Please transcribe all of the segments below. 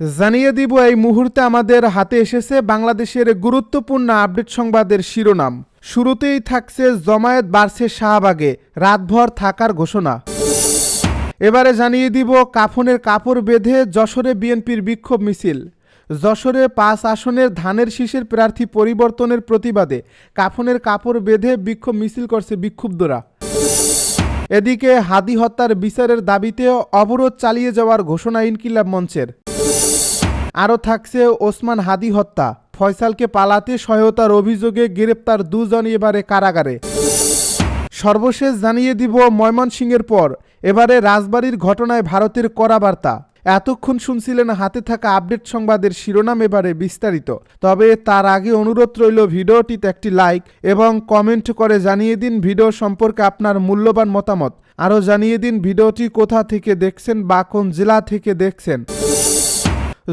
জানিয়ে দিব, এই মুহূর্তে আমাদের হাতে এসেছে বাংলাদেশের গুরুত্বপূর্ণ আপডেট সংবাদের শিরোনাম। শুরুতেই থাকছে জমায়েত বাড়ছে শাহবাগে, রাতভর থাকার ঘোষণা। এবারে জানিয়ে দিব, কাফনের কাপড় বেঁধে যশোরে বিএনপির বিক্ষোভ মিছিল। যশোরে পাঁচ আসনের ধানের শীষের প্রার্থী পরিবর্তনের প্রতিবাদে কাফনের কাপড় বেঁধে বিক্ষোভ মিছিল করছে বিক্ষুব্ধরা। এদিকে হাদি হত্যার বিচারের দাবিতে অবরোধ চালিয়ে যাওয়ার ঘোষণা ইনকিলাব মঞ্চের। আরও থাকছে ওসমান হাদি হত্যা। ফয়সালকে পালাতে সহায়তার অভিযোগে গ্রেপ্তার দুজন এবারে কারাগারে। সর্বশেষ জানিয়ে দিব ময়মনসিংহের পর। এবারে রাজবাড়ির ঘটনায় ভারতের কড়া বার্তা। এতক্ষণ শুনছিলেন হাতে থাকা আপডেট সংবাদের শিরোনাম এবারে বিস্তারিত। তবে তার আগে অনুরোধ রইল ভিডিওটিতে একটি লাইক এবং কমেন্ট করে জানিয়ে দিন ভিডিও সম্পর্কে আপনার মূল্যবান মতামত। আরও জানিয়ে দিন ভিডিওটি কোথা থেকে দেখছেন বা কোন জেলা থেকে দেখছেন।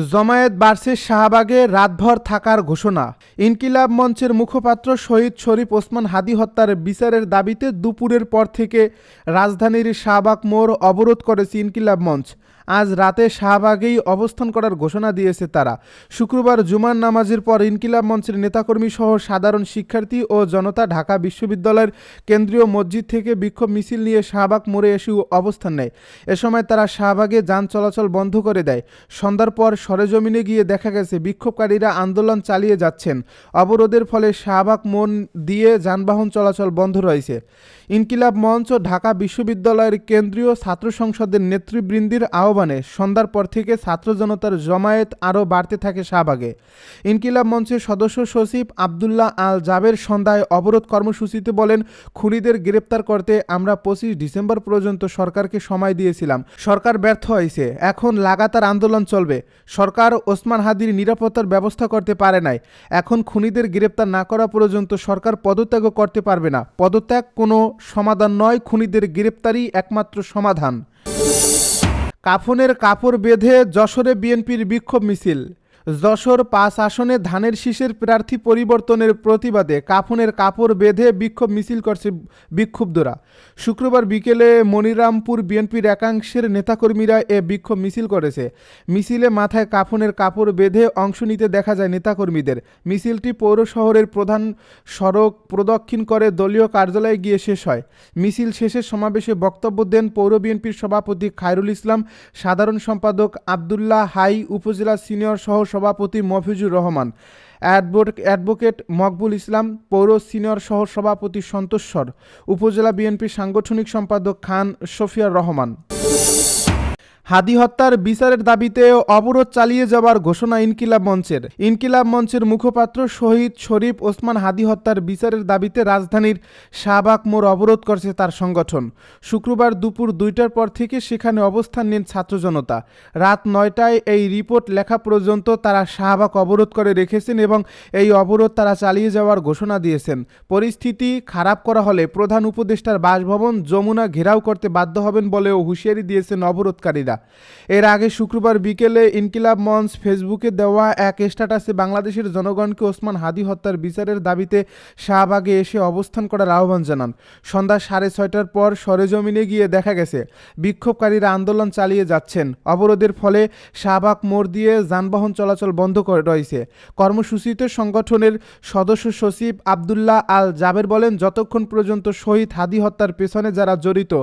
জমায়েত বার্ষে শাহবাগে রাতভর থাকার ঘোষণা। ইনকিলাব মঞ্চের মুখপাত্র শহীদ শরীফ ওসমান হাদি হত্যার বিচারের দাবিতে দুপুরের পর থেকে রাজধানীর শাহবাগ মোড় অবরোধ করেছে ইনকিলাব মঞ্চ। আজ রাতে শাহবাগেই অবস্থান করার ঘোষণা দিয়েছে তারা। শুক্রবার জুমার নামাজের পর ইনকিলাব মঞ্চের নেতাকর্মী সহ সাধারণ শিক্ষার্থী ও জনতা ঢাকা বিশ্ববিদ্যালয়ের কেন্দ্রীয় মসজিদ থেকে বিক্ষোভ মিছিল নিয়ে শাহবাগ মোড়ে এসে অবস্থান নেয়। এ সময় তারা শাহবাগে যান চলাচল বন্ধ করে দেয়। সন্ধ্যার পর সরেজমিনে গিয়ে দেখা গেছে, বিক্ষোভকারীরা আন্দোলন চালিয়ে যাচ্ছেন। অবরোধের ফলে শাহবাগ মন দিয়ে যানবাহন চলাচল বন্ধ রয়েছে। ইনকিলাব মঞ্চ ও ঢাকা বিশ্ববিদ্যালয়ের কেন্দ্রীয় ছাত্র সংসদের নেতৃবৃন্দের আহ্বানে সন্ধ্যার পর থেকে ছাত্র জনতার জমায়েত আরও বাড়তে থাকে শাহবাগে। ইনকিলাব মঞ্চের সদস্য সচিব আবদুল্লাহ আল জাবের সন্ধ্যায় অবরোধ কর্মসূচিতে বলেন, খুনিদের গ্রেপ্তার করতে আমরা পঁচিশ ডিসেম্বর পর্যন্ত সরকারকে সময় দিয়েছিলাম। সরকার ব্যর্থ হয়েছে। এখন লাগাতার আন্দোলন চলবে। সরকার ওসমান হাদির নিরাপত্তার ব্যবস্থা করতে পারে নাই। এখন খুনিদের গ্রেপ্তার না করা পর্যন্ত সরকার পদত্যাগও করতে পারবে না। পদত্যাগ কোনো সমাধান নয়, খুনিদের গ্রেপ্তারই একমাত্র সমাধান। কাফনের কাপড় বেঁধে যশোরে বিএনপির বিক্ষোভ মিছিল। যশোর পাঁচ আসনে ধানের শীষের প্রার্থী পরিবর্তনের প্রতিবাদে কাফনের কাপড় বেঁধে বিক্ষোভ মিছিল করছে বিক্ষুব্ধরা। শুক্রবার বিকেলে মনিরামপুর বিএনপির একাংশের নেতাকর্মীরা এ বিক্ষোভ মিছিল করেছে। মিছিলে মাথায় কাফনের কাপড় বেঁধে অংশ নিতে দেখা যায় নেতাকর্মীদের। মিছিলটি পৌর শহরের প্রধান সড়ক প্রদক্ষিণ করে দলীয় কার্যালয়ে গিয়ে শেষ হয়। মিছিল শেষে সমাবেশে বক্তব্য দেন পৌর বিএনপির সভাপতি খায়রুল ইসলাম, সাধারণ সম্পাদক আবদুল্লাহ হাই, উপজেলা সিনিয়র সহ সভাপতি মফিজুর রহমান অ্যাডভোকেট মকবুল ইসলাম, পৌর সিনিয়র সহ সভাপতি সন্তোষর উপজেলা বিএনপি সাংগঠনিক সম্পাদক খান শফিয়ার রহমান। হাদি হত্যার বিচারের দাবিতে অবরোধ চালিয়ে যাওয়ার ঘোষণা ইনকিলাব মঞ্চের। ইনকিলাব মঞ্চের মুখপাত্র শহীদ শরীফ ওসমান হাদি হত্যার বিচারের দাবিতে রাজধানীর শাহবাগ মোড় অবরোধ করছে তার সংগঠন। শুক্রবার দুপুর দুইটার পর থেকে সেখানে অবস্থান নেন ছাত্র জনতা। রাত নয়টায় এই রিপোর্ট লেখা পর্যন্ত তারা শাহবাগ অবরোধ করে রেখেছেন এবং এই অবরোধ তারা চালিয়ে যাওয়ার ঘোষণা দিয়েছেন। পরিস্থিতি খারাপ করা হলে প্রধান উপদেষ্টার বাসভবন যমুনা ঘেরাও করতে বাধ্য হবেন বলেও হুঁশিয়ারি দিয়েছেন অবরোধকারীরা। এর আগে শুক্রবার বিকেলে ইনকিলাব মঞ্চ ফেসবুকে দেওয়া এক স্ট্যাটাসে বাংলাদেশের জনগণকে ওসমান হাদি হত্যার বিচারের দাবিতে শাহবাগে এসে অবস্থান করার আহ্বান জানান। সন্ধ্যা সাড়ে ছয়টার পর সরেজমিনে গিয়ে দেখা গেছে, বিক্ষোভকারীরা আন্দোলন চালিয়ে যাচ্ছেন। অবরোধের ফলে শাহবাগ মোড় দিয়ে যানবাহন চলাচল বন্ধ করে রয়েছে। কর্মসূচিতে সংগঠনের সদস্য সচিব আবদুল্লাহ আল জাবের বলেন, যতক্ষণ পর্যন্ত শহীদ হাদি হত্যার পেছনে যারা জড়িত,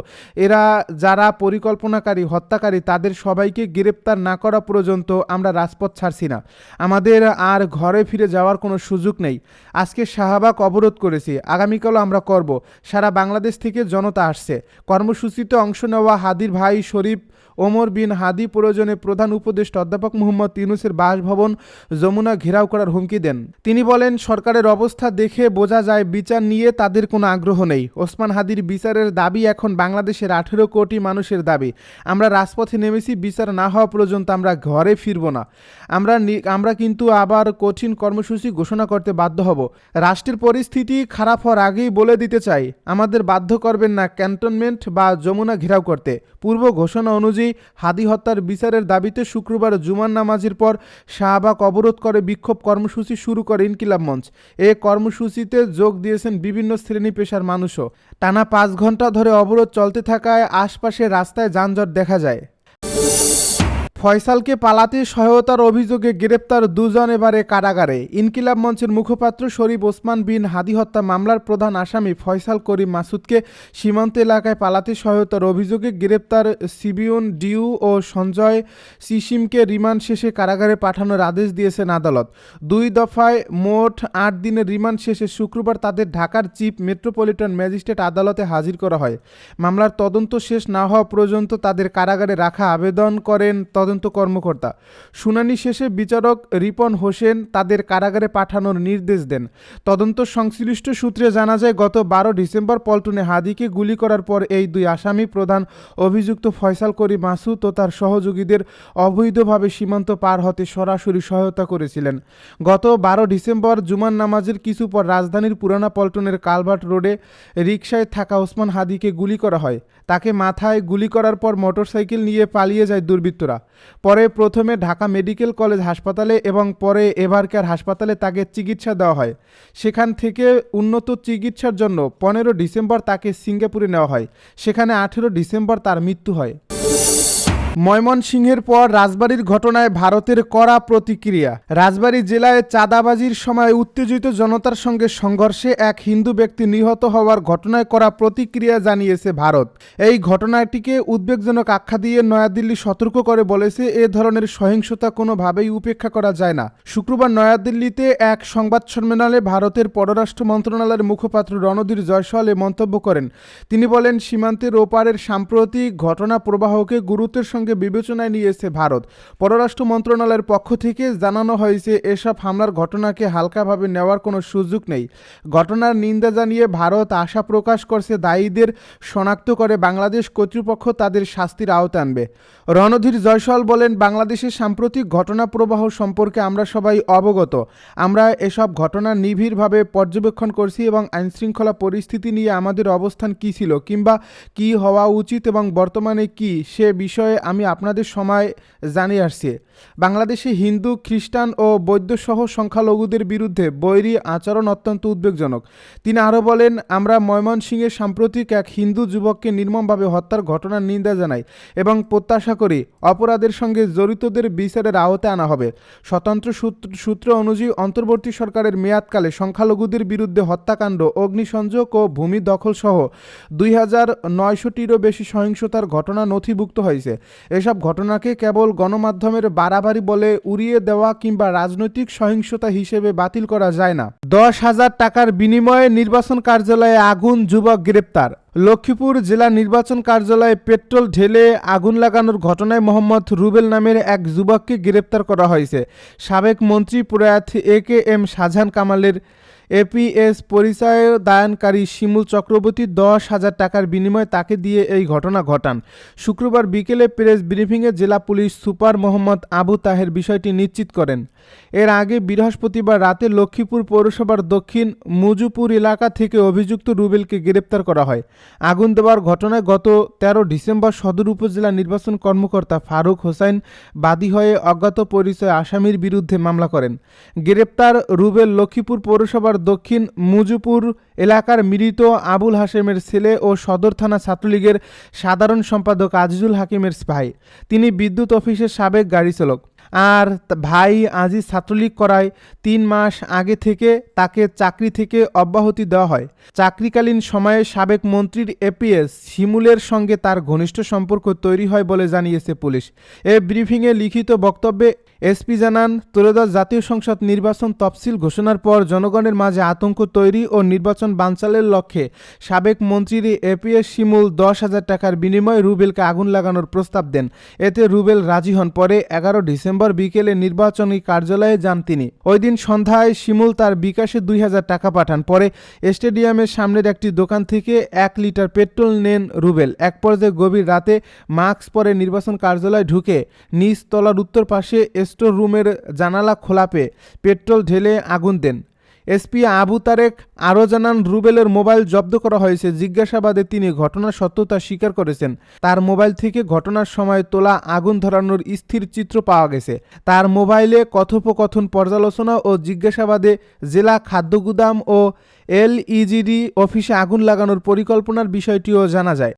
এরা যারা পরিকল্পনাকারী, হত্যাকারী তাদের সবাইকে গ্রেপ্তার না করা পর্যন্ত আমরা রাজপথ ছাড়ছি না। আমাদের আর ঘরে ফিরে যাওয়ার কোনো সুযোগ নেই। আজকে শাহবাগ অবরোধ করেছি। আগামীকালও আমরা করব। সারা বাংলাদেশ থেকে জনতা আসছে। কর্মসূচিতে অংশ নেওয়া হাদির ভাই শরীফ ওমর বিন হাদি প্রয়োজনে প্রধান উপদেষ্টা অধ্যাপক মোহাম্মদ ইউনুসের বাসভবন যমুনা ঘেরাও করার হুমকি দেন। তিনি বলেন, সরকারের অবস্থা দেখে বোঝা যায় বিচার নিয়ে তাদের কোনো আগ্রহ নেই। ওসমান হাদির বিচারের দাবি এখন বাংলাদেশের আঠেরো কোটি মানুষের দাবি। আমরা রাজপথে নেমেছি, বিচার না হওয়া পর্যন্ত আমরা ঘরে ফিরব না। আমরা আমরা কিন্তু আবার কঠিন কর্মসূচি ঘোষণা করতে বাধ্য হব। রাষ্ট্রের পরিস্থিতি খারাপ হওয়ার আগেই বলে দিতে চাই, আমাদের বাধ্য করবেন না ক্যান্টনমেন্ট বা যমুনা ঘেরাও করতে। পূর্ব ঘোষণা অনুযায়ী হাদি হত্যার বিচারের দাবিতে শুক্রবার জুমার নামাজের পর শাহবাগ অবরোধ করে বিক্ষোভ কর্মসূচি শুরু করে ইনকিলাব মঞ্চ। এ কর্মসূচিতে যোগ দিয়েছেন বিভিন্ন শ্রেণি পেশার মানুষও। টানা পাঁচ ঘণ্টা ধরে অবরোধ চলতে থাকায় আশপাশে রাস্তায় যানজট দেখা যায়। ফয়সালকে পালাতে সহায়তার অভিযোগে গ্রেপ্তার দুজন এবারে কারাগারে। ইনকিলাব মঞ্চের মুখপাত্র শরীফ ওসমান বিন হাদি হত্যা মামলার প্রধান আসামি ফয়সাল করিম মাসুদকে সীমান্ত এলাকায় পালাতে সহায়তার অভিযোগে গ্রেপ্তার সিবিউন ডিউ ও সঞ্জয় সিসিমকে রিমান্ড শেষে কারাগারে পাঠানোর আদেশ দিয়েছেন আদালত। দুই দফায় মোট আট দিনের রিমান্ড শেষে শুক্রবার তাদের ঢাকার চিফ মেট্রোপলিটন ম্যাজিস্ট্রেট আদালতে হাজির করা হয়। মামলার তদন্ত শেষ না হওয়া পর্যন্ত তাদের কারাগারে রাখা আবেদন করেন তদন্ত কর্মকর্তা। শুনানি শেষে বিচারক রিপন হোসেন তাদের কারাগারে পাঠানোর নির্দেশ দেন। তদন্ত সংশ্লিষ্ট সূত্রে জানা যায়, গত বারো ডিসেম্বর পল্টনে হাদিকে গুলি করার পর এই দুই আসামি প্রধান অভিযুক্ত ফয়সাল করি মাসুদ ও তার সহযোগীদের অবৈধভাবে সীমান্ত পার হতে সরাসরি সহায়তা করেছিলেন। গত বারো ডিসেম্বর জুমার নামাজের কিছু পর রাজধানীর পুরানা পল্টনের কালভার্ট রোডে রিকশায় থাকা ওসমান হাদিকে গুলি করা হয়। তাকে মাথায় গুলি করার পর মোটরসাইকেল নিয়ে পালিয়ে যায় দুর্বৃত্তরা। পরে প্রথমে ঢাকা মেডিকেল কলেজ হাসপাতালে এবং পরে এভারকেয়ার হাসপাতালে তাকে চিকিৎসা দেওয়া হয়। সেখান থেকে উন্নত চিকিৎসার জন্য পনেরো ডিসেম্বর তাকে সিঙ্গাপুরে নেওয়া হয়। সেখানে আঠেরো ডিসেম্বর তার মৃত্যু হয়। ময়মনসিংহের পর রাজবাড়ির ঘটনায় ভারতের কড়া প্রতিক্রিয়া। রাজবাড়ী জেলায় চাঁদাবাজির সময় উত্তেজিত জনতার সঙ্গে সংঘর্ষে এক হিন্দু ব্যক্তি নিহত হওয়ার ঘটনায় করা প্রতিক্রিয়া জানিয়েছে ভারত। এই ঘটনাটিকে উদ্বেগজনক আখ্যা দিয়ে নয়াদিল্লি সতর্ক করে বলেছে, এ ধরনের সহিংসতা কোনোভাবেই উপেক্ষা করা যায় না। শুক্রবার নয়াদিল্লিতে এক সংবাদ সম্মেলনে ভারতের পররাষ্ট্র মন্ত্রণালয়ের মুখপাত্র রণধীর জয়সওয়াল এ মন্তব্য করেন। তিনি বলেন, সীমান্তের ওপারের সাম্প্রতিক ঘটনা প্রবাহকে গুরুত্বের সঙ্গে বিবেচনায় নিয়েছে ভারত। পররাষ্ট্র মন্ত্রণালয়ের পক্ষ থেকে জানানো হয়েছে, এসব হামলার ঘটনাকে হালকাভাবে নেওয়ার কোনো সুযোগ নেই। ঘটনার নিন্দা জানিয়ে ভারত আশা প্রকাশ করছে, দায়ীদের শনাক্ত করে বাংলাদেশ কর্তৃপক্ষ তাদের শাস্তির আওতা আনবে। রণধীর জয়সওয়াল বলেন, বাংলাদেশের সাম্প্রতিক ঘটনা প্রবাহ সম্পর্কে আমরা সবাই অবগত। আমরা এসব ঘটনা নিবিড়ভাবে পর্যবেক্ষণ করছি এবং আইনশৃঙ্খলা পরিস্থিতি নিয়ে আমাদের অবস্থান কী ছিল কিংবা কি হওয়া উচিত এবং বর্তমানে কি, সে বিষয়ে আমি আপনাদের সময় জানিয়ে আসছি। বাংলাদেশে হিন্দু, খ্রিস্টান ও বৌদ্ধসহ সংখ্যালঘুদের বিরুদ্ধে বৈরী আচরণ অত্যন্ত উদ্বেগজনক। তিনি আরও বলেন, আমরা ময়মনসিংহের সাম্প্রতিক এক হিন্দু যুবককে নির্মমভাবে হত্যার ঘটনার নিন্দা জানাই এবং প্রত্যাশা করি অপরাধের সঙ্গে জড়িতদের বিচারের আওতায় আনা হবে। স্বতন্ত্র সূত্র সূত্র অনুযায়ী অন্তর্বর্তী সরকারের মেয়াদকালে সংখ্যালঘুদের বিরুদ্ধে হত্যাকাণ্ড, অগ্নিসংযোগ ও ভূমি দখল সহ দুই হাজার নয়শোটিরও বেশি সহিংসতার ঘটনা নথিভুক্ত হয়েছে। এসব ঘটনাকে কেবল গণমাধ্যমের বাড়াবাড়ি বলে উড়িয়ে দেওয়া কিংবা রাজনৈতিক সহিংসতা হিসেবে বাতিল করা যায় না। দশ হাজার টাকার বিনিময়ে নির্বাচন কার্যালয়ে আগুন, যুবক গ্রেপ্তার। লক্ষ্মীপুর জেলা নির্বাচন কার্যালয়ে পেট্রোল ঢেলে আগুন লাগানোর ঘটনায় মোহাম্মদ রুবেল নামের এক যুবককে গ্রেপ্তার করা হয়েছে। সাবেক মন্ত্রী প্রয়াত এ কে এম শাহজাহান কামালের এপিএস পরিচয় দায়নকারী শিমুল চক্রবর্তী দশ হাজার টাকার বিনিময়ে তাকে দিয়ে এই ঘটনা ঘটান। শুক্রবার বিকেলে প্রেস ব্রিফিংয়ে জেলা পুলিশ সুপার মোহাম্মদ আবু তাহের বিষয়টি নিশ্চিত করেন। এর আগে বৃহস্পতিবার রাতে লক্ষ্মীপুর পৌরসভার দক্ষিণ মুজুপুর এলাকা থেকে অভিযুক্ত রুবেলকে গ্রেপ্তার করা হয়। আগুন দেওয়ার ঘটনায় গত তেরো ডিসেম্বর সদর উপজেলা নির্বাচন কর্মকর্তা ফারুক হোসাইন বাদী হয়ে অজ্ঞাত পরিচয় আসামির বিরুদ্ধে মামলা করেন। গ্রেপ্তার রুবেল লক্ষ্মীপুর পৌরসভার দক্ষিণ মুজুপুর এলাকার মৃত আবুল হাশেমের ছেলে ও সদর থানা ছাত্রলীগের সাধারণ সম্পাদক আজিজুল হাকিমের ভাই তিনি বিদ্যুৎ অফিসের সাবেক গাড়ি চালক আর ভাই আজি ছাত্রলীগ করায় তিন মাস আগে থেকে তাকে চাকরি থেকে অব্যাহতি দেওয়া হয়। চাকরিকালীন সময়ে সাবেক মন্ত্রীর এপিএস শিমুলের সঙ্গে তার ঘনিষ্ঠ সম্পর্ক তৈরি হয় বলে জানিয়েছে পুলিশ। এ ব্রিফিংয়ে লিখিত বক্তব্যে এসপি জানান ত্রয়োদশ জাতীয় সংসদ নির্বাচন তফসিল ঘোষণার পর জনগণের মাঝে আতঙ্ক তৈরি ও নির্বাচন বানচালের লক্ষ্যে সাবেক মন্ত্রীর এপিএস শিমুল দশ হাজার টাকার বিনিময়ে রুবেলকে আগুন লাগানোর প্রস্তাব দেন। এতে রুবেল রাজি হন। পরে এগারো ডিসেম্বর বিকেলে নির্বাচনী কার্যালয়ে যান তিনি। ওই দিন সন্ধ্যায় শিমুল তার বিকাশে দুই হাজার টাকা পাঠান। পরে স্টেডিয়ামের সামনের একটি দোকান থেকে এক লিটার পেট্রোল নেন রুবেল। এক পর্যায়ে গভীর রাতে মাস্ক পরে নির্বাচন কার্যালয়ে ঢুকে নিচ তলার উত্তর পাশে স্টোর রুমের জানালা খোলা পেয়ে পেট্রোল ঢেলে আগুন দেন। এসপি আবু তারেক আরও জানান, রুবেলের মোবাইল জব্দ করা হয়েছে। জিজ্ঞাসাবাদে তিনি ঘটনার সত্যতা স্বীকার করেছেন। তার মোবাইল থেকে ঘটনার সময় তোলা আগুন ধরানোর স্থির চিত্র পাওয়া গেছে। তার মোবাইলে কথোপকথন, পর্যালোচনা ও জিজ্ঞাসাবাদে জেলা খাদ্য গুদাম ও এলইজিডি অফিসে আগুন লাগানোর পরিকল্পনার বিষয়টিও জানা যায়।